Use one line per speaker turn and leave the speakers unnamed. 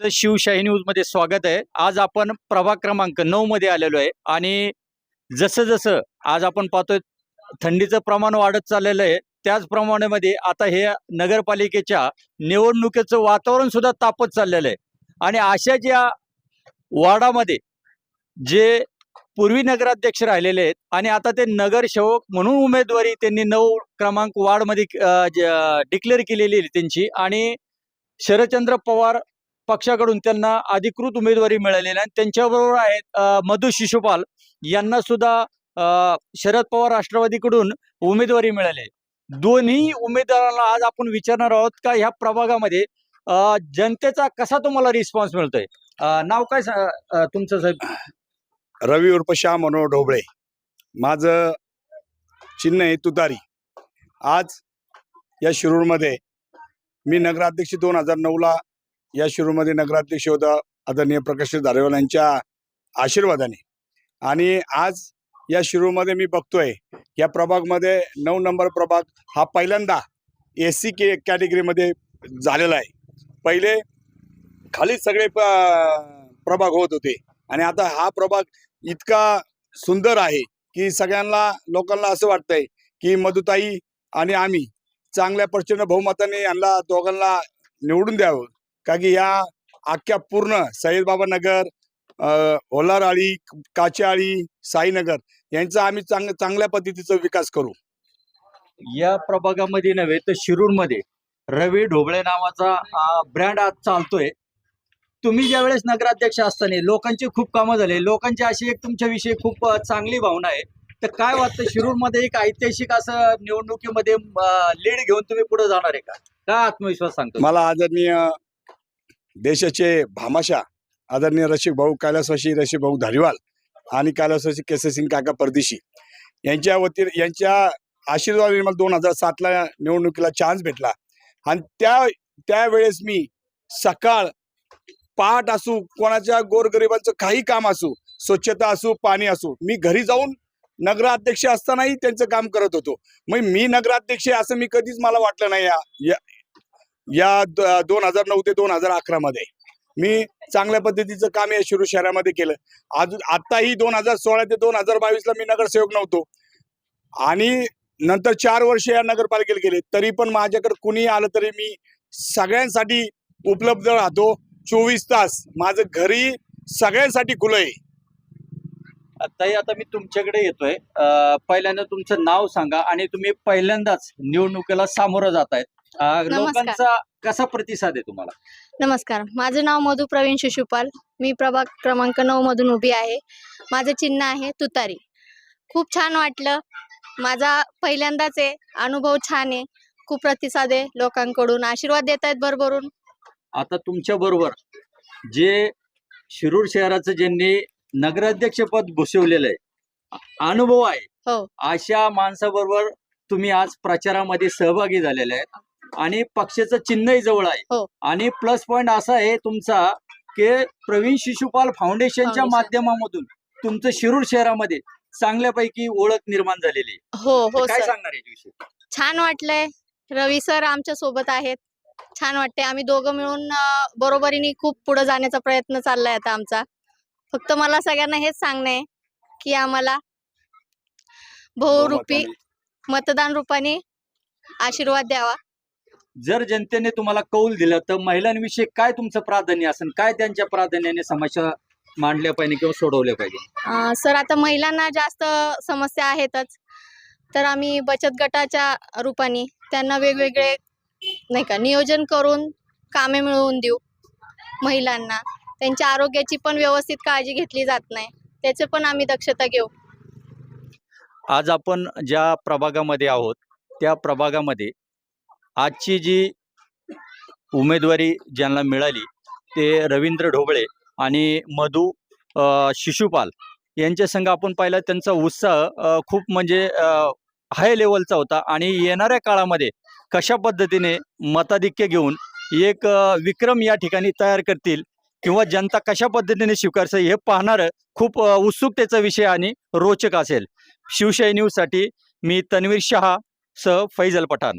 शिवशाही न्यूजमध्ये स्वागत आहे. आज आपण प्रभाग क्रमांक नऊ मध्ये आलेलो आहे आणि जसं जसं आज आपण पाहतोय थंडीचं प्रमाण वाढत चाललेलं आहे त्याचप्रमाणे मध्ये आता हे नगरपालिकेच्या निवडणुकीचं वातावरण सुद्धा तापत चाललेलं आहे. आणि अशा ज्या वार्डामध्ये जे पूर्वी नगराध्यक्ष राहिलेले आहेत आणि आता ते नगरसेवक म्हणून उमेदवारी त्यांनी नऊ क्रमांक वार्डमध्ये डिक्लेअर केलेली आहे त्यांची. आणि शरदचंद्र पवार पक्षाकडून त्यांना अधिकृत उमेदवारी मिळालेली आहे. आणि त्यांच्याबरोबर आहेत मधु शिशुपाल यांना सुद्धा शरद पवार राष्ट्रवादीकडून उमेदवारी मिळाली दोन्ही उमेदवारांना आज आपण विचारणार आहोत का ह्या प्रभागामध्ये जनतेचा कसा तुम्हाला रिस्पॉन्स मिळतोय? नाव काय तुमचं साहेब?
रवी उर्फ शाह मनोहर ढोबळे. माझं चिन्ह आहे तुतारी. आज या शिरूरमध्ये मी नगराध्यक्ष दोन हजार नऊला या शिरूरमध्ये नगराध्यक्ष होता आदरणीय प्रकाश धारेवाल यांच्या आशीर्वादाने. आणि आज या शिरूरमध्ये मी बघतोय या प्रभागमध्ये नऊ नंबर प्रभाग हा पहिल्यांदा ए सी के कॅटेगरीमध्ये झालेला आहे. पहिले खाली सगळे प- प्रभाग होत होते. आणि आता हा प्रभाग इतका सुंदर आहे की सगळ्यांना लोकांना असं वाटतंय की मधुताई आणि आम्ही चांगल्या प्रचंड बहुमताने यांना दोघांना निवडून द्यावं. का की या अख्ख्या पूर्ण सैयदबाबा नगर होलारआळी काचेआळी साईनगर यांचा आम्ही चांग चांगल्या पद्धतीचा विकास करू.
या प्रभागामध्ये नव्हे तर शिरूरमध्ये रवी ढोबळे नावाचा ब्रँड आज चालतोय. तुम्ही ज्यावेळेस नगराध्यक्ष असताना लोकांची खूप कामं झाली लोकांची अशी एक तुमच्याविषयी खूप चांगली भावना आहे. तर काय वाटतं शिरूरमध्ये एक ऐतिहासिक असं निवडणुकीमध्ये लीड घेऊन तुम्ही पुढे जाणार आहे का? काय आत्मविश्वास सांगतो
मला आदरणीय देशाचे भामाशा आदरणीय रसिक भाऊ कैलासवासी रसिक भाऊ धारीवाल आणि कैलासवासी केसरसिंग काका परदेशी यांच्या वतीने यांच्या आशीर्वादाने मला दोन हजार सातला निवडणुकीला चान्स भेटला. आणि त्या त्यावेळेस मी सकाळ पहाट असू कोणाच्या गोरगरिबांचं काही काम असू स्वच्छता असू पाणी असू मी घरी जाऊन नगराध्यक्ष असतानाही त्यांचं काम करत होतो. मग मी नगराध्यक्ष असं मी कधीच मला वाटलं नाही या- या दोन हजार नऊ ते दोन हजार अकरा मध्ये. मी चांगल्या पद्धतीचं काम या शिरूर शहरामध्ये केलं. अजून आताही दोन हजार सोळा ते दोन हजार बावीसला मी नगरसेवक नव्हतो. आणि नंतर चार वर्ष या नगरपालिकेला गेले. तरी पण माझ्याकडे कुणी आलं तरी मी सगळ्यांसाठी उपलब्ध राहतो. चोवीस तास माझं घरी सगळ्यांसाठी खुलं आहे.
ताई आता मी तुमच्याकडे येतोय. पहिल्यांदा तुमचं नाव सांगा आणि तुम्ही पहिल्यांदाच निवडणुकीला सामोरं जात आहेत लोकांचा कसा प्रतिसाद आहे तुम्हाला?
नमस्कार. माझं नाव मधु प्रवीण शिशुपाल. मी प्रभाग क्रमांक नऊ मधून उभी आहे. माझं चिन्ह आहे तुतारी. खूप छान वाटलं. माझा पहिल्यांदाच आहे. अनुभव छान आहे. खूप प्रतिसाद आहे लोकांकडून. आशीर्वाद देत आहेत भरभरून.
आता तुमच्या बरोबर जे शिरूर शहराचं ज्यांनी नगराध्यक्ष पद भूषवलेलं आहे अनुभव आहे.
हो.
अशा माणसाबरोबर तुम्ही आज प्रचारामध्ये सहभागी झालेले आहेत. आणि पक्षाचं चिन्हही जवळ आहे.
हो.
आणि प्लस पॉइंट असा आहे तुमचा की प्रवीण शिशुपाल फाउंडेशनच्या
फाउंडेशन.
माध्यमामधून तुमचं शिरूर शहरामध्ये चांगल्यापैकी ओळख निर्माण झालेली
हो हो
काय सांगणार याच्याविषयी?
छान वाटलंय. रवी सर आमच्यासोबत आहेत. छान वाटते आम्ही दोघं मिळून बरोबरीने खूप पुढे जाण्याचा प्रयत्न चाललाय आता आमचा. फक्त मला सगळ्यांना हेच सांगणं आहे की आम्हाला बहुरूपी मतदान रूपाने आशीर्वाद द्यावा.
जर जनतेने तुम्हाला कौल दिलं तर महिलांविषयी काय तुमचं प्राधान्य असेल? काय त्यांच्या प्राधान्याने समस्या मांडल्या पाहिजे किंवा सोडवल्या पाहिजे?
अं, सर आता महिलांना जास्त समस्या आहेतच. तर आम्ही बचत गटाच्या रूपाने त्यांना वेगवेगळे नाही का नियोजन करून कामे मिळवून देऊ महिलांना. त्यांच्या आरोग्याची पण व्यवस्थित काळजी घेतली जात नाही. त्याचे पण आम्ही दक्षता घेऊ.
आज आपण ज्या प्रभागामध्ये आहोत त्या प्रभागामध्ये आजची जी उमेदवारी ज्यांना मिळाली ते रवींद्र ढोबळे आणि मधु शिशुपाल यांच्या संघ आपण पाहिला त्यांचा उत्साह खूप म्हणजे हाय लेवलचा होता आणि येणाऱ्या काळामध्ये कशा पद्धतीने मताधिक्य घेऊन एक विक्रम या ठिकाणी तयार करतील किंवा जनता कशा पद्धतीने स्वीकारचं हे पाहणारं खूप उत्सुकतेचा विषय आणि रोचक असेल. शिवशाही न्यूजसाठी मी तन्वीर शहा सह फैजल पठाण.